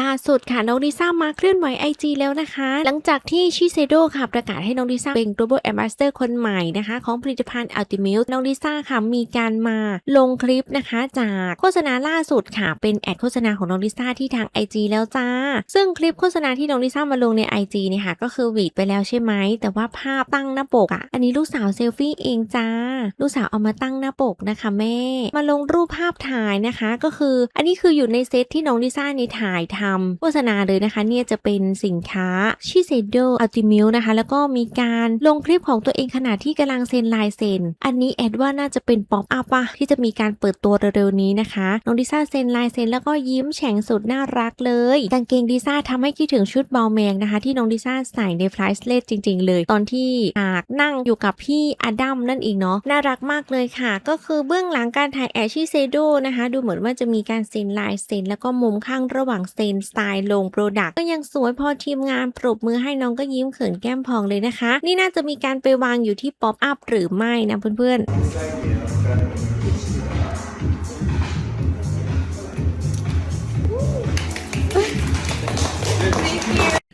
ล่าสุดค่ะน้องลิซ่ามาเคลื่อนไหว IG แล้วนะคะ หลังจากที่ชิเซโดค่ะประกาศให้น้องลิซ่าเป็น global ambassador คนใหม่นะคะ ของผลิตภัณฑ์ Ultimate น้องลิซ่าค่ะมีการมาลงคลิปนะคะ จากโฆษณาล่าสุดค่ะ เป็นแอดโฆษณาของน้องลิซ่าที่ทาง IG แล้วจ้า ซึ่งคลิปโฆษณาที่น้องลิซ่ามาลงใน IG เนี่ยค่ะก็คือวีดไปแล้วใช่ไหมแต่ว่าภาพตั้งหน้าปกอะอันนี้ลูกสาวเซลฟี่เองจ้า ลูกสาวเอามาตั้งหน้าปกนะคะแม่ มาลงรูปภาพถ่ายนะคะ ก็คืออันนี้คืออยู่ในเซตที่น้องลิซ่าในถ่ายทำโฆษณาเลยนะคะ เนี่ยจะเป็นสินค้าชิเซโดอัลติมิลนะคะ แล้วก็มีการลงคลิปของตัวเองขณะที่กำลังเซ็นลายเซ็น อันนี้แอดว่าน่าจะเป็นป๊อปอัพปะที่จะมีการเปิดตัวเร็วๆนี้นะคะน้องลิซ่าเซ็นลายเซ็นแล้วก็ยิ้มแฉ่งสุดน่ารักเลยกางเกงลิซ่าทำให้คิดถึงชุดเบลแมงนะคะ ที่น้องลิซ่าใส่ในฟลายสเลตจริง ๆ เลย ตอนที่หากนั่งอยู่กับพี่อดัมนั่นเองเนาะน่ารักมากเลยค่ะ ก็คือเบื้องหลังการถ่ายแอชิเซโดนะคะ ดูเหมือนว่าจะมีการเซ็นลายเซ็นแล้วก็มุมข้างระหว่างเซนสไตล์ลงโปรดักต์ก็ยังสวยพอทีมงานปรบมือให้น้องก็ยิ้มเขินแก้มพองเลยนะคะ นี่น่าจะมีการไปวางอยู่ที่ป๊อปอัพหรือไม่นะเพื่อนๆ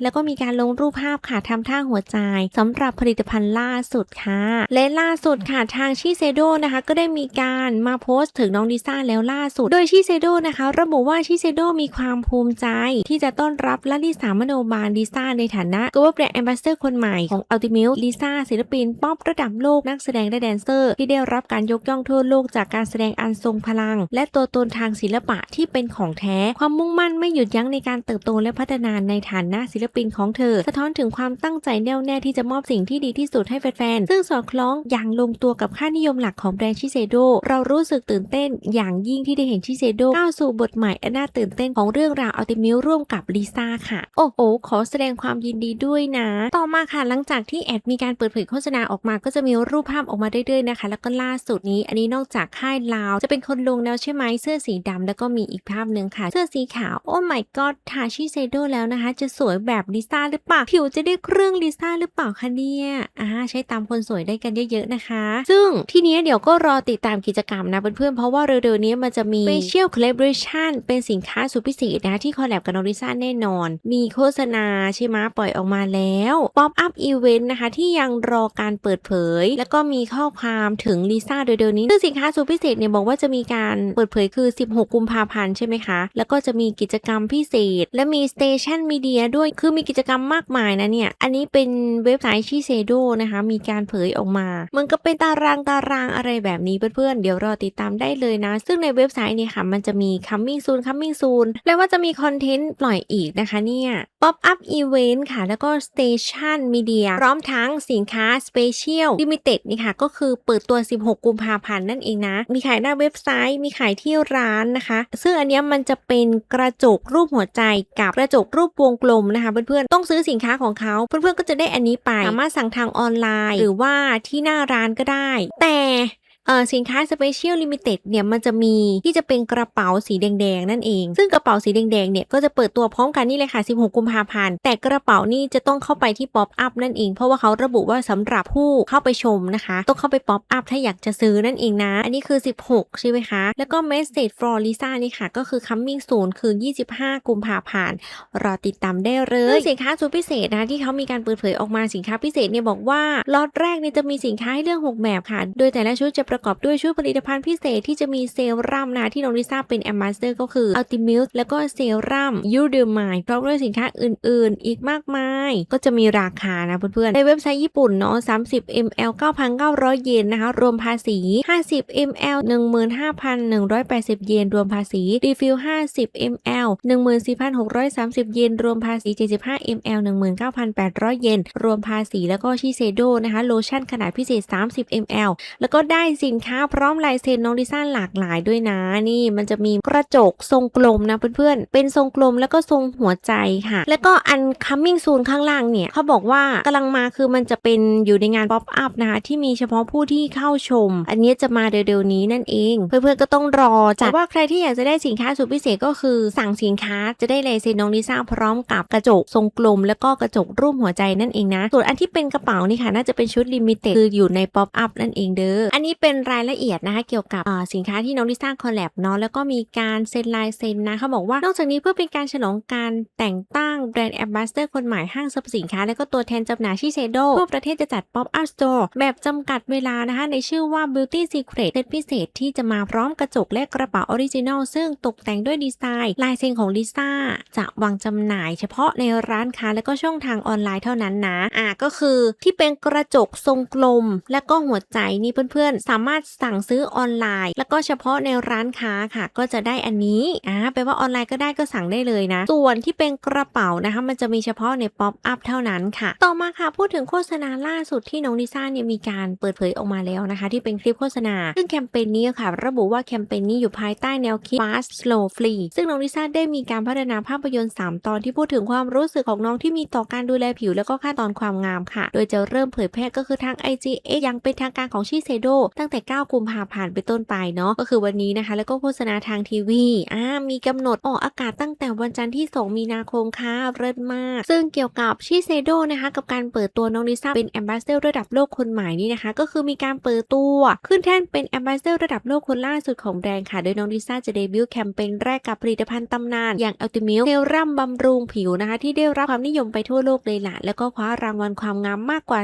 แล้วก็มีการลงรูปภาพค่ะทำท่าหัวใจสำหรับผลิตภัณฑ์ล่าสุดค่ะ และล่าสุดค่ะทางชิเซโดนะคะ ก็ได้มีการมาโพสต์ถึงน้องดิซ่าแล้วล่าสุด โดยชิเซโดนะคะ ระบุว่าชิเซโดมีความภูมิใจ ที่จะต้อนรับลลิสามโนบาลดิซ่าในฐานะ Global Brand Ambassador คนใหม่ของ Ultimate ลิซ่าศิลปินป๊อประดับโลกนักแสดงและแดนเซอร์ ที่ได้รับการยกย่องทั่วโลกจากการแสดงอันทรงพลัง และตัวตนทางศิลปะที่เป็นของแท้ ความมุ่งมั่นไม่หยุดยั้งในการเติบโตและพัฒนาในฐานะศิลปินของเธอ สะท้อนถึงความตั้งใจแน่วแน่ที่จะมอบสิ่งที่ดีที่สุดให้แฟนๆ ซึ่งสอดคล้องอย่างลงตัวกับค่านิยมหลักของแบรนด์ชิเซโด เรารู้สึกตื่นเต้นอย่างยิ่งที่ได้เห็นชิเซโดก้าวสู่บทใหม่อันน่าตื่นเต้นของเรื่องราวอัลติมิลร่วมกับลิซ่าค่ะ โอ้โห ขอแสดงความยินดีด้วยนะ ต่อมาค่ะหลังจากที่แอดมีการเปิดเผยโฆษณาออกมาก็จะมีรูปภาพออกมาเรื่อยๆนะคะ แล้วก็ล่าสุดนี้ อันนี้นอกจากค่ายลาว จะเป็นคนลงแล้วใช่ไหมเสื้อสีดำแล้วก็มีอีกภาพหนึ่งค่ะ เสื้อสีขาว โอ้ my god ทาชิเซโดแล้วนะคะ จะสวยแบบลิซ่าหรือเปล่า ผิวจะได้เครื่องลิซ่าหรือเปล่าคะเนี่ยอ่าใช้ตามคนสวยได้กันเยอะๆนะคะ ซึ่งทีนี้เดี๋ยวก็รอติดตามกิจกรรมนะเพื่อนๆเพราะว่าเร็วๆนี้มันจะมี Special Collaboration เป็นสินค้าสุดพิเศษนะที่คอลแลบกับน้องลิซ่าแน่นอน มีโฆษณาใช่ไหมปล่อยออกมาแล้ว Pop Up Event นะคะที่ยังรอการเปิดเผย แล้วก็มีข้อความถึงลิซ่าเดี๋ยวนี้ซึ่งสินค้าสุดพิเศษเนี่ยบอกว่าจะมีการเปิดเผยคือ 16 กุมภาพันธ์ใช่ไหมคะ แล้วก็จะมีกิจกรรมพิเศษ และมี Station Media ด้วยคืือมีกิจกรรมมากมายนะเนี่ย อันนี้เป็นเว็บไซต์ชิเซโดนะคะ มีการเผยออกมา มันก็เป็นตารางตารางอะไรแบบนี้เพื่อนๆ เดี๋ยวรอติดตามได้เลยนะ ซึ่งในเว็บไซต์เนี่ยค่ะ มันจะมี coming soon coming soon และว่าจะมีคอนเทนต์ปล่อยอีกนะคะเนี่ย pop up event ค่ะ แล้วก็ station media พร้อมทั้งสินค้า special limited นี่ค่ะ ก็คือเปิดตัว 16 กุมภาพันธ์นั่นเองนะ มีขายหน้าเว็บไซต์ มีขายที่ร้านนะคะ ซึ่งอันนี้มันจะเป็นกระจกรูปหัวใจกับกระจกรูปวงกลมนะคะ เพื่อนๆ ต้องซื้อสินค้าของเขา เพื่อนๆ ก็จะได้อันนี้ไป สามารถสั่งทางออนไลน์ หรือว่าที่หน้าร้านก็ได้ แต่ เอ่อสินค้า Special Limited เนี่ยมันจะมีที่จะเป็นกระเป๋าสีแดงๆ นั่นเอง ซึ่งกระเป๋าสีแดงๆ เนี่ยก็จะเปิดตัวพร้อมกันนี่เลยค่ะ 16 กุมภาพันธ์ แต่กระเป๋านี่จะต้องเข้าไปที่ Pop Up นั่นเอง เพราะว่าเขาระบุว่าสำหรับผู้เข้าไปชมนะคะ ต้องเข้าไป Pop Up ถ้าอยากจะซื้อนั่นเองนะ อันนี้คือ 16 ใช่ไหมคะ แล้วก็ Message for Lisa นี่ค่ะ ก็คือ coming soon คือ 25 กุมภาพันธ์ รอติดตามได้เลยสินค้าสุดพิเศษนะคะที่เขามีการเปิดเผยออกมาสินค้าพิเศษเนี่ยบอกว่าล็อตแรกเนี่ยจะมีสินค้าให้เลือก 6 แบบค่ะ โดยแต่ละชุดจะประกอบด้วยชุดผลิตภัณฑ์พิเศษที่จะมีเซรั่มนะที่น้องลิซ่าเป็นแอมบาสเดอร์ก็คือ Ultimate แล้วก็เซรั่มยูเดอร์มายพร้อมด้วยสินค้าอื่นๆ อีกมากมาย ก็จะมีราคานะเพื่อนๆในเว็บไซต์ญี่ปุ่นเนาะ30 ml 9,900 เยนนะคะรวมภาษี 50 ml 15,180 เยนรวมภาษีรีฟิล50 ml 14,630 เยนรวมภาษี 75 ml 19,800 เยนรวมภาษีแล้วก็ชิเซโดนะคะโลชั่นขนาดพิเศษ 30 ml แล้วก็ได้สิินค้าพร้อมลายเซ็นน้องดิซ่าหลากหลายด้วยนะ นี่มันจะมีกระจกทรงกลมนะเพื่อนๆ เป็นทรงกลมแล้วก็ทรงหัวใจค่ะ แล้วก็อัน coming soon ข้างล่างเนี่ยเขาบอกว่ากำลังมาคือมันจะเป็นอยู่ในงาน pop up นะคะที่มีเฉพาะผู้ที่เข้าชม อันนี้จะมาเร็วๆนี้นั่นเอง เพื่อนๆก็ต้องรอจ้ะว่าใครที่อยากจะได้สินค้าสุดพิเศษก็คือสั่งสินค้าจะได้ลายเซ็นน้องดิซ่าพร้อมกับกระจกทรงกลม แล้วก็กระจกรูปหัวใจนั่นเองนะส่วนอันที่เป็นกระเป๋านี่ค่ะน่าจะเป็นชุดลิมิเต็ดคืออยู่ใน pop up นั่นเองเด้ออันนี้เป็นรายละเอียดนะคะเกี่ยวกับสินค้าที่น้องลิซ่าคอลแลบเนาะแล้วก็มีการเซ็นลายเซ็นนะเขาบอกว่านอกจากนี้เพื่อเป็นการฉลองการแต่งตั้งแบรนด์แอมบาสเดอร์คนใหม่ห้างสรรพสินค้า และก็ตัวแทนจำหน่ายชิเซโดทั่วประเทศจะจัด Pop Up Store แบบจำกัดเวลานะคะในชื่อว่า Beauty Secret เซตพิเศษที่จะมาพร้อมกระจกและกระเป๋าออริจินอลซึ่งตกแต่งด้วยดีไซน์ ลายเซ็นของลิซ่าจะวางจำหน่ายเฉพาะในร้านค้าและก็ช่องทางออนไลน์เท่านั้นนะอ่าก็คือที่เป็นกระจกทรงกลม และก็หัวใจนี่เพื่อนๆสาามารถสั่งซื้อออนไลน์ แล้วก็เฉพาะในร้านค้าค่ะ ก็จะได้อันนี้อ่าแปลว่าออนไลน์ก็ได้ก็สั่งได้เลยนะ ส่วนที่เป็นกระเป๋านะคะ มันจะมีเฉพาะในป๊อปอัพเท่านั้นค่ะ ต่อมาค่ะพูดถึงโฆษณาล่าสุดที่น้องลิซ่าเนี่ยมีการเปิดเผยออกมาแล้วนะคะ ที่เป็นคลิปโฆษณา ซึ่งแคมเปญนี้ค่ะ ระบุว่าแคมเปญนี้อยู่ภายใต้แนวคิด fast slow free ซึ่งน้องลิซ่าได้มีการพัฒนาภาพยนตร์ 3 ตอนที่พูดถึงความรู้สึกของน้องที่มีต่อการดูแลผิว แล้วก็ขั้นตอนความงามค่ะ โดยจะเริ่มเผยแพร่ก็คือทาง IGA ยังเป็นทางการของชิเซโดตั้งแต่ 9 กุมภาพันธ์ไปนต้นไปเนาะก็คือวันนี้นะคะ แล้วก็โฆษณาทางทีวีอ่ามีกำหนดออกอากาศตั้งแต่วันจันทร์ที่ 2 มีนาคมค่ะเริ่มมาก ซึ่งเกี่ยวกับชิเซโดนะคะกับการเปิดตัวน้องลิซ่าเป็นแอมบาสเดอร์ระดับโลกคนใหม่นี่นะคะ ก็คือมีการเปิดตัว ขึ้นแท่นเป็นแอมบาสเดอร์ระดับโลกคนล่าสุดของแบรนด์ค่ะโดยน้องลิซ่าจะเดบิวต์แคมเปญแรกกับผลิตภัณฑ์ตำนาน อย่างอัลติมิลเซรั่มบำรุงผิวนะคะ ที่ได้รับความนิยมไปทั่วโลกเลยล่ะแล้วก็คว้ารางวัลความงามมากกว่า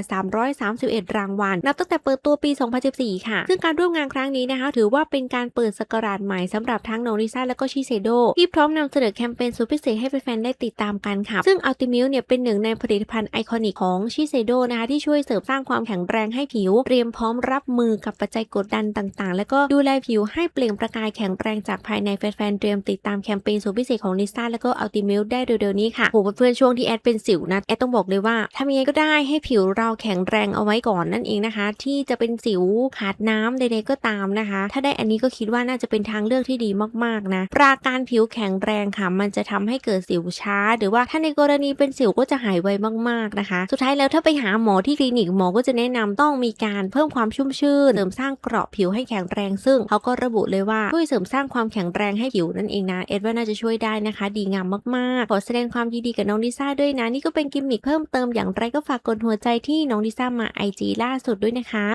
331 รางวัลนับตั้งแต่เปิดตัวปี 2014 ค่ะซึ่งการร่วมงานครั้งนี้นะคะ ถือว่าเป็นการเปิดสกราชใหม่สำหรับทั้งน้องลิซ่าและก็ชิเซโดที่พร้อมนำเสนอแคมเปญสุดพิเศษให้แฟนๆได้ติดตามกันค่ะ ซึ่งอัลติมิลเนี่ยเป็นหนึ่งในผลิตภัณฑ์ไอคอนิกของชิเซโดนะคะที่ช่วยเสริมสร้างความแข็งแรงให้ผิว เตรียมพร้อมรับมือกับปัจจัยกดดันต่างๆ แล้วก็ดูแลผิวให้เปล่งประกายแข็งแรงจากภายในแฟนๆเตรียมติดตามแคมเปญสุดพิเศษของลิซ่าและก็อัลติมิลได้เร็วๆนี้ค่ะโหเพื่อนๆช่วงที่แอดเป็นสิวนะแอดต้องบอกเลยว่าทำยังไงก็ได้ให้ผิวเราแข็งแรงเอาไว้ก่อนนั่นเองนะคะ ที่จะเป็นสิวขาดน้ำใดๆก็ตามนะคะ ถ้าได้อันนี้ก็คิดว่าน่าจะเป็นทางเลือกที่ดีมากๆนะปราการผิวแข็งแรงค่ะ มันจะทำให้เกิดสิวช้า หรือว่าถ้าในกรณีเป็นสิวก็จะหายไวมากๆนะคะ สุดท้ายแล้วถ้าไปหาหมอที่คลินิกหมอก็จะแนะนำต้องมีการเพิ่มความชุ่มชื่นเสริมสร้างเกราะผิวให้แข็งแรง ซึ่งเขาก็ระบุเลยว่าช่วยเสริมสร้างความแข็งแรงให้ผิวนั่นเองนะเอ็ดว่าน่าจะช่วยได้นะคะ ดีงามมากๆขอแสดงความยินดีกับน้องลิซ่าด้วยนะนี่ก็เป็นกิมมิคเพิ่มเติมอย่างไรก็ฝากกดหัวใจที่น้องลิซ่ามา IG ล่าสุดด้วยนะคะ